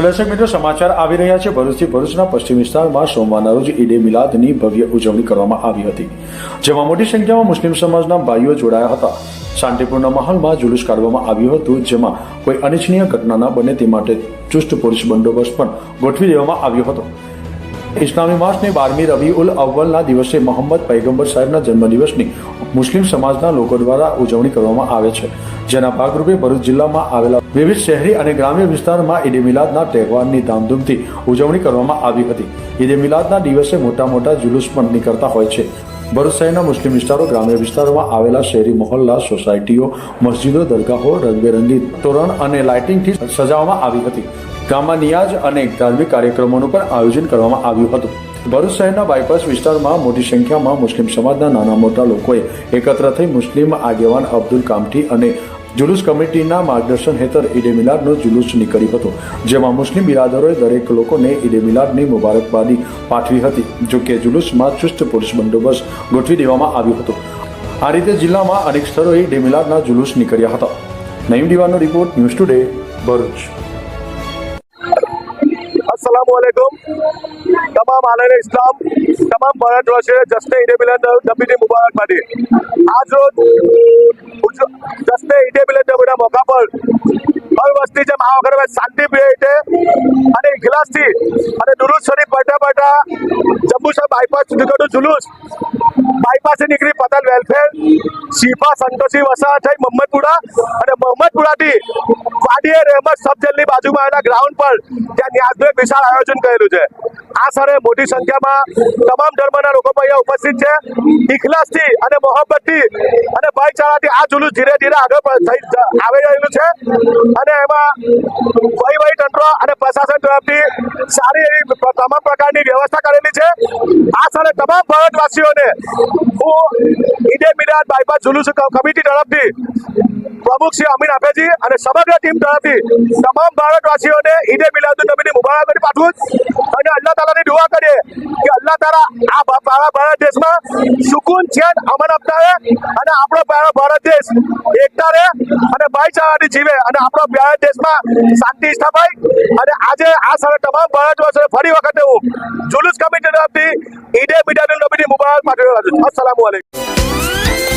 દર્શક મિત્રો, સમાચાર આવી રહ્યા છે. ભરૂચથી ભરૂચના પશ્ચિમ વિસ્તારમાં સોમવારના રોજ ઈદે મિલાદની ભવ્ય ઉજવણી કરવામાં આવી હતી, જેમાં મોટી સંખ્યામાં મુસ્લિમ સમાજના ભાઈઓ જોડાયા હતા. શાંતિપૂર્ણ માહોલમાં જુલુસ કાઢવામાં આવ્યું હતું, જેમાં કોઈ અનિચ્છનીય ઘટના ન બને તે માટે ચુસ્ત પોલીસ બંદોબસ્ત પણ ગોઠવી દેવામાં આવ્યો હતો. ઇસ્લામી માસની બારમી રબી ઉલ અવ્વલના દિવસે મોહમ્મદ પૈગંબર સાહેબના જન્મદિવસની મુસ્લિમ સમાજના લોકો દ્વારા ઉજવણી કરવામાં આવે છે. જેના ભાગરૂપે ભરૂચ જિલ્લામાં આવેલા વિવિધ શહેરી અને ગ્રામ્ય વિસ્તારમાં ઈદે મિલાદના તહેવારની ધામધૂમથી ઉજવણી કરવામાં આવી હતી. ઈદે મિલાદના દિવસે મોટા મોટા જુલુસ પણ નીકળતા હોય છે. ભરૂચ શહેરના મુસ્લિમ વિસ્તારો, ગ્રામ્ય વિસ્તારોમાં આવેલા શહેરી મહોલ્લા, સોસાયટીઓ, મસ્જિદો, દરગાહો, રંગબેરંગી તોરણ અને લાઇટિંગથી સજાવવામાં આવી હતી. ગામમાં નિયાજ અને ધાર્મિક કાર્યક્રમોનું પણ આયોજન કરવામાં આવ્યું હતું. ભરૂચ શહેરના બાયપાસ વિસ્તારમાં મોટી સંખ્યામાં મુસ્લિમ સમાજના નાના મોટા લોકોએ એકત્ર થઈ મુસ્લિમ આગેવાન અબ્દુલ કામઠી અને જુલુસ કમિટીના માર્ગદર્શન હેઠળ ઈડે મિલાદનો જુલુસ નીકળ્યો હતો, જેમાં મુસ્લિમ બિરાદરોએ દરેક લોકોને ઈડે મિલાદની મુબારકબાદી પાઠવી હતી, જો કે જુલુસમાં ચુસ્ત પોલીસ બંદોબસ્ત ગોઠવી દેવામાં આવ્યો હતો. આ રીતે જિલ્લામાં અનેક સ્થળોએ ઈડે મિલાદના જુલુસ નીકળ્યા હતા. નઈમ દીવાનો રિપોર્ટ ન્યૂઝ ટુડે, ભરૂચ. અસલામ વાલેકુમ તમામ આલમ ઇસ્લામ, તમામ ભારતવાસીઓને જશ્ન ઈદે મિલાદ નબીની મુબારકબાદી આજ જશ્ન ઈદે મિલાદ નબીના મોકા પર હર વસ્તી જેમ આ વખતે શાંતિ પ્રિય રીતે અને ઇખલાસથી અને દુરુદ શરીફ બેઠા બેઠા જંબુસર બાયપાસ નીકળતું જુલુસ. બાયપાસે નીકળી પતલ વેલફેર શિફા સંતોષી વસા થઈ મોહમ્મદપુરા. અને મોહમ્મદપુરાથી વાડીએ રહેમત સબજેલની બાજુમાં આવેલા ગ્રાઉન્ડ પર ત્યાં ન્યાસનું વિશાળ આયોજન કરેલું છે. આ સરે મોટી સંખ્યામાં તમામ ધર્મના લોકો પણ અહીંયા ઉપસ્થિત છે. ઇખલાસથી અને મોહબ્બતથી અને ભાઈચારાથી આ જુલુસ ધીરે ધીરે આગળ થઈ આવી રહેલું છે. અને એમાં વહીવટી તંત્ર અને પ્રશાસન તરફથી સારી એવી તમામ પ્રકારની વ્યવસ્થા કરેલી છે. આ સાથે તમામ ભારતવાસીઓને હું ઈદે મિલાદ બાયપાસ જુલુસ કમિટી તરફથી પ્રમુખ શ્રી અમીન આપેજી અને સમગ્ર ટીમ તરફથી તમામ ભારતવાસીઓને ઈદે મિલાદ નબીની મુબારક પાઠવું અને અલ્લાહ તાલાની દુઆ કરીએ કે અલ્લાહ આ ભારત દેશમાં સુકૂન ચેન અમન અપનાવે અને આપણો ભારત દેશ એકતા રહે અને ભાઈચારાની જીવે. અને આપણો ભારત દેશમાં શાંતિ સ્થાપાય. અને આજે આ સાથે તમામ ભારતવાસીઓને ફરી વખતે હું જુલુસ કમિટી તરફથી ઈડે નબીની મુબારક પાઠવી રહ્યો છું. અસલામુ અલૈકુમ.